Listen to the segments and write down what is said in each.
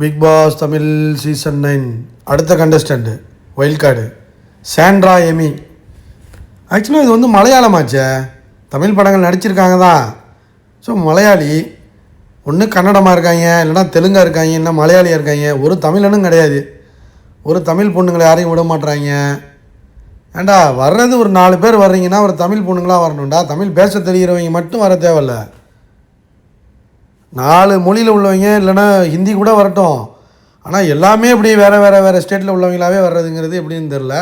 Bigg Boss Tamil season nine அடுத்த contestant wild card Sandra Amy ஆக்சுவலாக இது வந்து மலையாளமாச்சே. தமிழ் படங்கள் நடிச்சிருக்காங்க தான். ஸோ மலையாளி ஒன்று கன்னடமாக இருக்காங்க இல்லைனா தெலுங்காக இருக்காங்க இல்லைனா மலையாளியாக இருக்காங்க. ஒரு தமிழனும் கிடையாது. ஒரு தமிழ் பொண்ணுங்களை யாரையும் விட மாட்றாங்க. ஏண்டா வர்றது ஒரு நாலு பேர் வர்றீங்கன்னா ஒரு தமிழ் பொண்ணுங்களாக வரணும்டா. தமிழ் பேச தெரிகிறவங்க மட்டும் வர தேவையில்ல. நாலு மொழியில் உள்ளவங்க இல்லைன்னா ஹிந்தி கூட வரட்டும். ஆனால் எல்லாமே இப்படி வேறு வேறு வேறு ஸ்டேட்டில் உள்ளவங்களாவே வர்றதுங்கிறது எப்படின்னு தெரில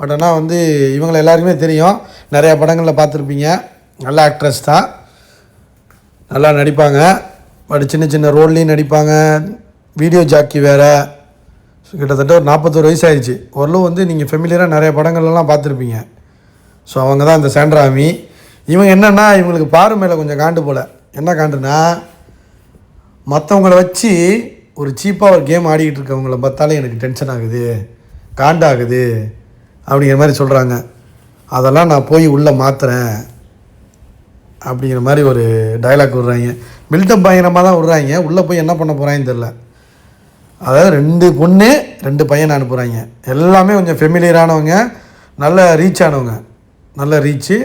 பட் ஆனால் வந்து இவங்களை எல்லாருக்குமே தெரியும். நிறையா படங்களில் பார்த்துருப்பீங்க. நல்ல ஆக்ட்ரஸ் தான். நல்லா நடிப்பாங்க. பட் சின்ன சின்ன ரோல்லையும் நடிப்பாங்க. வீடியோ ஜாக்கி வேறு. கிட்டத்தட்ட ஒரு நாற்பத்தோரு வயசு ஆயிடுச்சு ஓரளவு வந்து நீங்கள் ஃபெமிலியராக நிறைய படங்கள்லாம் பார்த்துருப்பீங்க. ஸோ அவங்க தான் இந்த சாண்ட்ராமி. இவங்க என்னென்னா இவங்களுக்கு பாரு மேலே கொஞ்சம் காண்டு போல். என்ன காண்டுனா மற்றவங்கள வச்சு ஒரு சீப்பாக ஒரு கேம் ஆடிக்கிட்டு இருக்கவங்கள பார்த்தாலே எனக்கு டென்ஷன் ஆகுது காண்டாகுது அப்படிங்கிற மாதிரி சொல்கிறாங்க அதெல்லாம் நான் போய் உள்ளே மாற்றுறேன் அப்படிங்கிற மாதிரி ஒரு டைலாக் விடுறாங்க. பில்டப் பயங்கரமாக தான் விடுறாங்க. உள்ளே போய் என்ன பண்ண போகிறாங்கன்னு தெரில அதாவது ரெண்டு பொண்ணு ரெண்டு பையன் அனுப்புகிறாங்க எல்லாமே கொஞ்சம் ஃபெமிலியரானவங்க நல்ல ரீச் ஆனவங்க. நல்ல ரீச்சு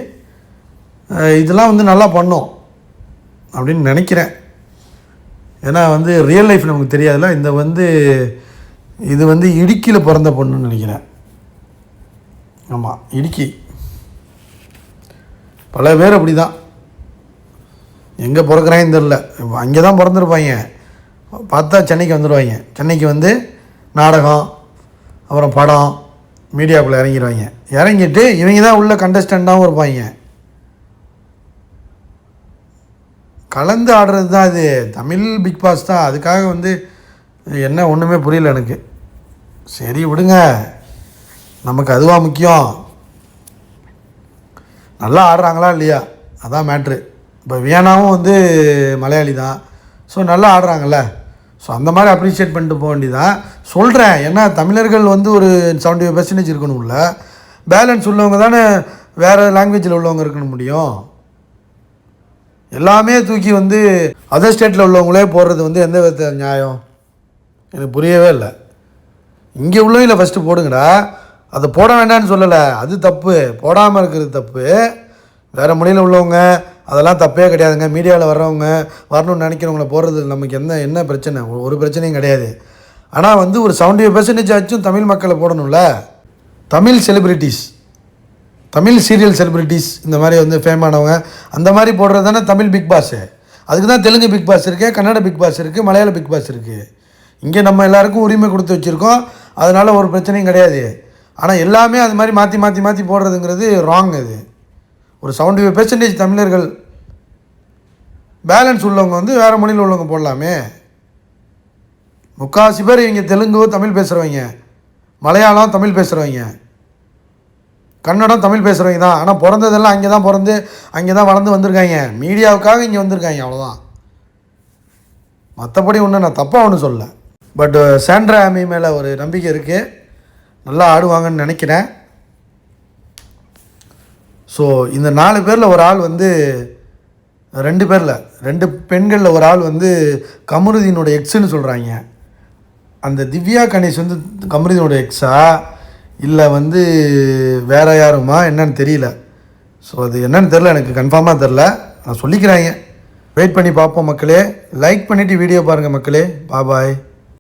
இதெல்லாம் வந்து நல்லா பண்ணோம் அப்படின்னு நினைக்கிறேன். ஏன்னா வந்து ரியல் லைஃப் நமக்கு தெரியாதுல்ல இந்த வந்து இது வந்து இடுக்கியில் பிறந்த பொண்ணுன்னு நினைக்கிறேன். ஆமாம் இடுக்கி. பல பேர் அப்படி தான் எங்கே பிறக்கிறாங்கன்னு தெரில அங்கே தான் பிறந்திருப்பாங்க. பார்த்தா சென்னைக்கு வந்துடுவாங்க சென்னைக்கு வந்து நாடகம் அப்புறம் படம் மீடியாக்குள்ளே இறங்கிடுவாங்க. இறங்கிட்டு இவங்க தான் உள்ள கண்டஸ்டண்ட்டாகவும் இருப்பாங்க. கலந்து ஆடுறது தான் அது. தமிழ் பிக் பாஸ் தான். அதுக்காக வந்து என்ன ஒன்றுமே புரியல எனக்கு. சரி விடுங்க. நமக்கு அதுவாக முக்கியம். நல்லா ஆடுறாங்களா இல்லையா? அதான் மேட்ரு இப்போ வியனாவும் வந்து மலையாளி தான். ஸோ நல்லா ஆடுறாங்கல்ல. ஸோ அந்த மாதிரி அப்ரிஷியேட் பண்ணிட்டு போக வேண்டியதான் சொல்கிறேன் ஏன்னா தமிழர்கள் வந்து ஒரு செவன்ட்டி ஃபைவ் பர்சன்டேஜ் இருக்கணும்ல பேலன்ஸ் உள்ளவங்க தானே வேறு லாங்குவேஜில் உள்ளவங்க இருக்கணும் முடியும். எல்லாமே தூக்கி வந்து அதர் ஸ்டேட்டில் உள்ளவங்களே போடுறது வந்து எந்த வித நியாயம்? எனக்கு புரியவே இல்லை. இங்கே உள்ளவங்கள ஃபஸ்ட்டு போடுங்கடா. அதை போட வேண்டாம்னு சொல்லலை. அது தப்பு. போடாமல் இருக்கிறது தப்பு. வேறு மொழியில் உள்ளவங்க அதெல்லாம் தப்பே கிடையாதுங்க. மீடியாவில் வர்றவங்க வரணும்னு நினைக்கிறவங்கள போடுறது நமக்கு என்ன என்ன பிரச்சனை? ஒரு- பிரச்சனையும் கிடையாது. ஆனால் வந்து ஒரு செவன்டி பர்சன்டேஜ் ஆச்சும் தமிழ் மக்களை போடணும்ல. Tamil celebrities Tamil serial celebrities இந்த மாதிரி வந்து ஃபேமானவங்க அந்த மாதிரி போடுறது தானே தமிழ் பிக் பாஸு அதுக்கு தான் தெலுங்கு பிக் பாஸ் இருக்குது கன்னட பிக் பாஸ் இருக்குது மலையாள பிக் பாஸ் இருக்குது இங்கே நம்ம எல்லாருக்கும் உரிமை கொடுத்து வச்சுருக்கோம். அதனால் ஒரு பிரச்சனையும் கிடையாது. ஆனால் எல்லாமே அது மாதிரி மாற்றி மாற்றி மாற்றி போடுறதுங்கிறது ராங் அது. ஒரு செவன்டி ஃபைவ் பெர்சன்டேஜ் தமிழர்கள் பேலன்ஸ் உள்ளவங்க வந்து வேறு மொழியில் உள்ளவங்க போடலாமே. முக்கால்வாசி பேர் இவங்க தெலுங்கு தமிழ் பேசுகிறவங்க மலையாளம் தமிழ் பேசுகிறவங்க கன்னடம் தமிழ் பேசுகிறவங்க தான். ஆனால் பிறந்ததெல்லாம் அங்கே தான் பிறந்து அங்கே தான் வளர்ந்து வந்திருக்காங்க. மீடியாவுக்காக இங்கே வந்திருக்காங்க அவ்வளோதான் மற்றபடி ஒன்றும் நான் தப்பாக ஒன்றும் சொல்ல பட் சாண்ட்ரா uh, ஆமி மேலே ஒரு நம்பிக்கை இருக்குது நல்லா ஆடுவாங்கன்னு நினைக்கிறேன். ஸோ இந்த நாலு பேரில் ஒரு ஆள் வந்து ரெண்டு பேரில் ரெண்டு பெண்களில் ஒரு ஆள் வந்து கமருதீனோட எக்ஸுன்னு சொல்கிறாங்க அந்த திவ்யா கணேஷ் வந்து கமருதீனோட எக்ஸா இல்லை வந்து வேற யாருமா? என்னன்னு தெரியல. ஸோ அது என்னன்னு தெரில எனக்கு கன்ஃபார்மாக தெரில நான் சொல்லிக்கிறாங்க வெயிட் பண்ணி பார்ப்போம் மக்களே. லைக் பண்ணிவிட்டு வீடியோ பாருங்கள் மக்களே. பாபாய்